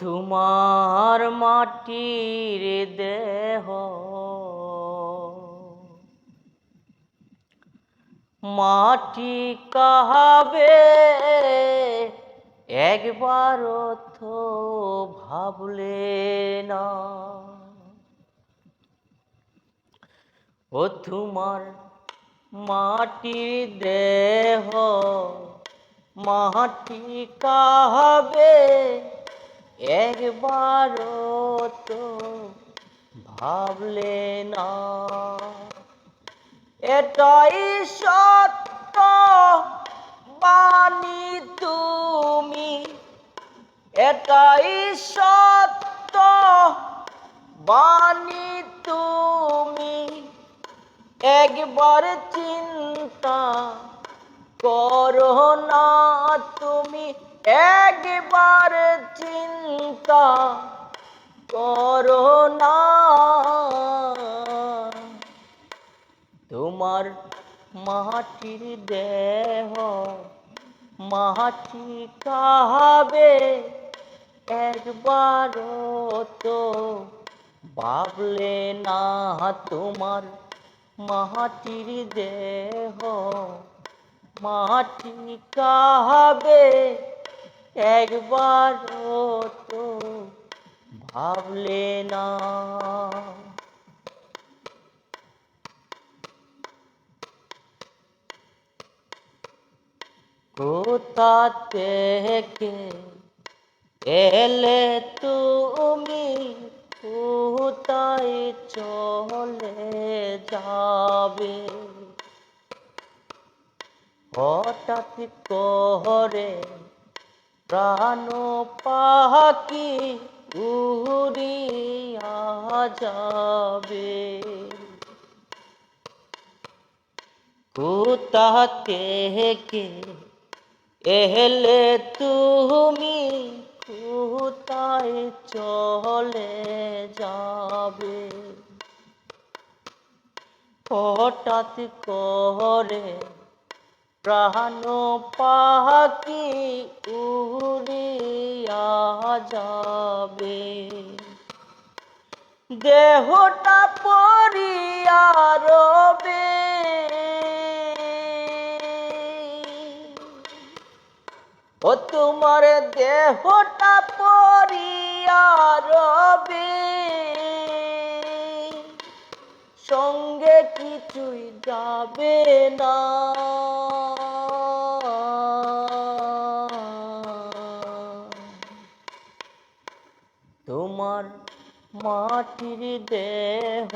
তোমার মাটির দেহ। মাটি কাহাবে? একবার তো ভাবলে না। ও তোমার মাটির দেহ, মাটি কাহাবে? একবার তো ভাবলে না। এটাই সত্য, বাণী তুমি। এটাই সত্য, বাণী তুমি। একবার চিন্তা করো না তুমি। একবার চিন্তা করো না। তোমার মাটির দেহ মাটি কাহাবে একবার তো ভাবলে না তোমার মাটির দেহ মাটি কাহাবে একবার তো ভাবলে না। কোথা থেকে এলে তুমি? কোথায় চলে যাবে? হঠাৎ করে প্রাণ পাখি উড়িয়া যাবে। কোথা থেকে এলে তুমি? কোথায় চলে যাবে? হঠাৎ করে প্রাণ পাখি উড়িয়া যাবে। দেহটা পরিয়া রবে। ও তোমার দেহটা পরিয়া রবে। সঙ্গে কিছুই যাবে না। তোমার মাটির দেহ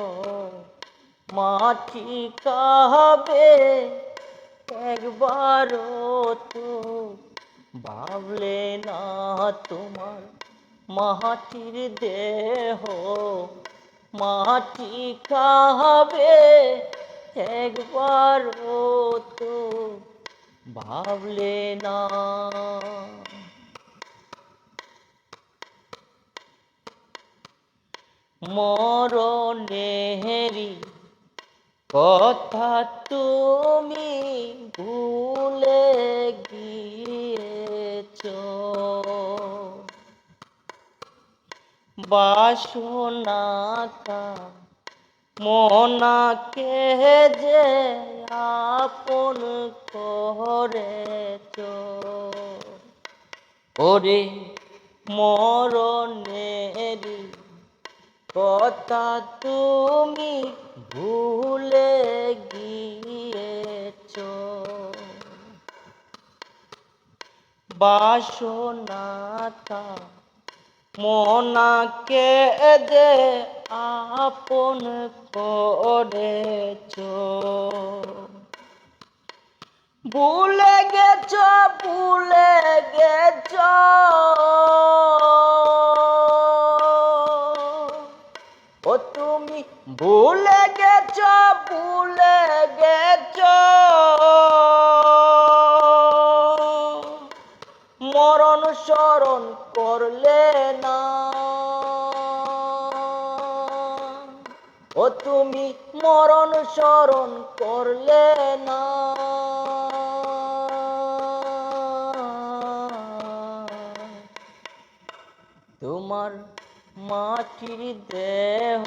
মাটি কাহাবে? একবার তো ভাবলে না তোমার মাটির দেহ মাটি কাহাবে একবার তো ভাবলে না। মরণেরি কথা তুমি ভুলে গিয়েছ। বাসনাকা মনাকে যে আপন করেছ। ওরে মরণেরি কথা তুমি ভুলে গিয়েছ। বাসনাকা মনাকে যে আপন করেছ। ভুলে গেছ ভুলে গেছ। ও তুমি ভুলে গেছ ভুলে গেছ। মরণ স্মরণ মরণ স্মরণ করলে না। তোমার মাটির দেহ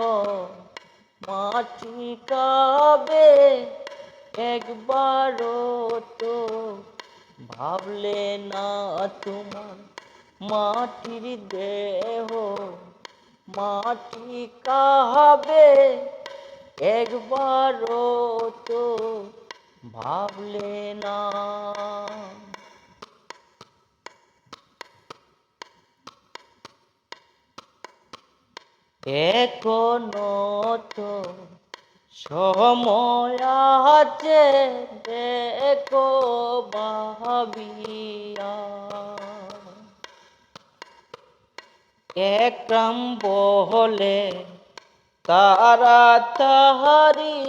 মাটি কাবে একবারও তো ভাবলে না তোমার মাটির দেহ মাটি কাবে একবারও তো ভাবলে না। এখনও তো সময় আছে দেখো ভাবিয়া। একরাম বহলে তারা তাহারি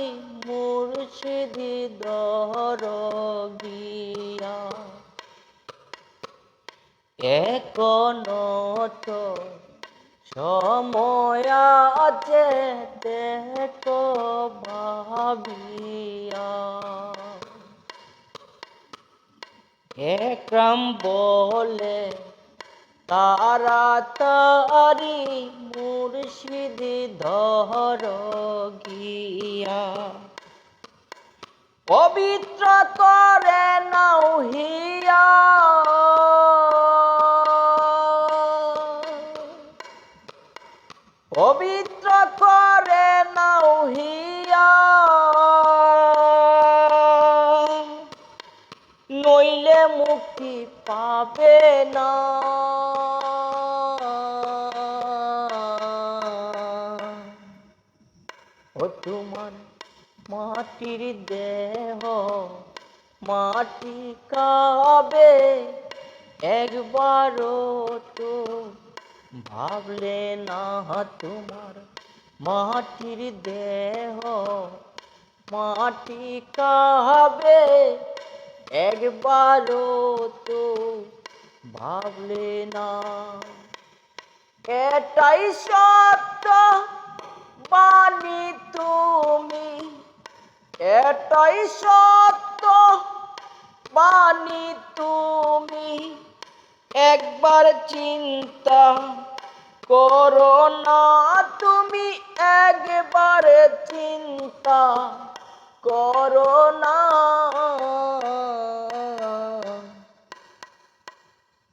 মুর্শিদি দর গিয়া এখনও তো সময় আছে, দেখো ভাবিয়া। একরাম বলে, তারা তারি মুর্শিদি ধর গিয়া। পবিত্র করে নাও হিয়া। পবিত্র করে নাও হিয়া। নইলে মুক্তি পাবে না। তোমার মাটির দেহ মাটি কাবে একবারও তো ভাবলে না তোমার মাটির দেহ মাটি কাবে একবারও তো ভাবলে না। এটাই সত্য। বাণী তুমি, এটাই সত্য। বাণী তুমি, একবার চিন্তা করো না তুমি, একবার চিন্তা করো না।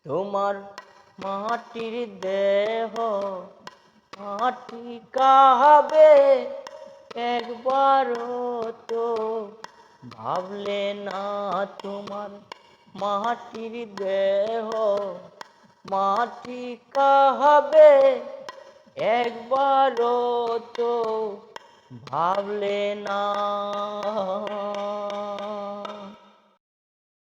তোমার মাটির দেহ মাটি কাবে একবারও তো ভাবলে না তোমার মাটির দেহ। মাটি কাহাবে একবারও তো ভাবলে না।